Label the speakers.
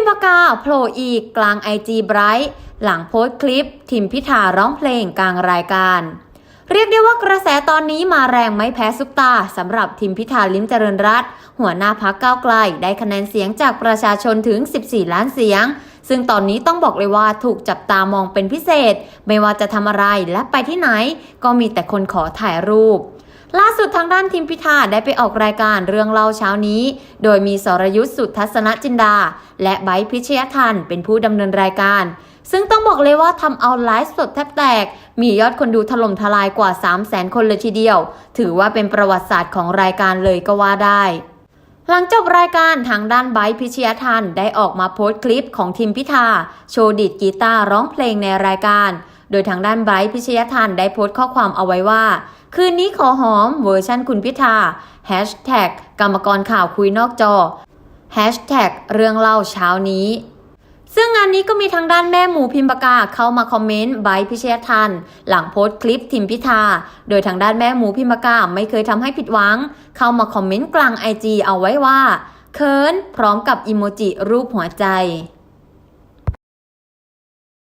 Speaker 1: มปากาโผล่อีกกลางไอจีไบรท์หลังโพสต์คลิป ทิมพิธาร้องเพลงกลางรายการ เรียกได้ว่ากระแสตอนนี้มาแรงไม่แพ้ซุปตาสำหรับทิมพิธาลิ้มเจริญรัตหัวหน้าพักก้าวไกล ได้คะแนนเสียงจากประชาชนถึง 14 ล้านเสียง ซึ่งตอนนี้ต้องบอกเลยว่าถูกจับตามองเป็นพิเศษ ไม่ว่าจะทำอะไรและไปที่ไหน ก็มีแต่คนขอถ่ายรูป ล่าสุดทางด้านทีมพิธาได้ไปออกรายการเรื่องเล่าเช้านี้ โดยมีสรยุทธ์สุทัศนจินดา และไบร์พิชยทันเป็นผู้ดำเนินรายการ ซึ่งต้องบอกเลยว่าทำเอาไลฟ์สดแทบแตก มียอดคนดูถล่มทลายกว่า 3 0 0แสนคนเลยทีเดียว ถือว่าเป็นประวัติศาสตร์ของรายการเลยก็ว่าได้หลังจบรายการทางด้านไบร์พิชยทันได้ออกมาโพสต์คลิปของทีมพิธา โชว์ดีดกีตาร์ร้องเพลงในรายการ โดยทางด้านไบรท์พิชยทันได้โพสต์ข้อความเอาไว้ว่า คืนนี้ขอหอมเวอร์ชั่นคุณพิธาแฮชแท็กกรรมกรข่าวคุยนอกจอแฮชแท็กเรื่องเล่าเช้านี้ซึ่งงานนี้ก็มีทางด้านแม่หมูพิมปากาเข้ามาคอมเมนต์ไบร์พิเชยทัน หลังโพสต์คลิปทิมพิธา โดยทางด้านแม่หมูพิมปากาไม่เคยทำให้ผิดหวัง เข้ามาคอมเมนต์กลางไอจีเอาไว้ว่าเคินพร้อมกับอิโมจิรูปหัวใจ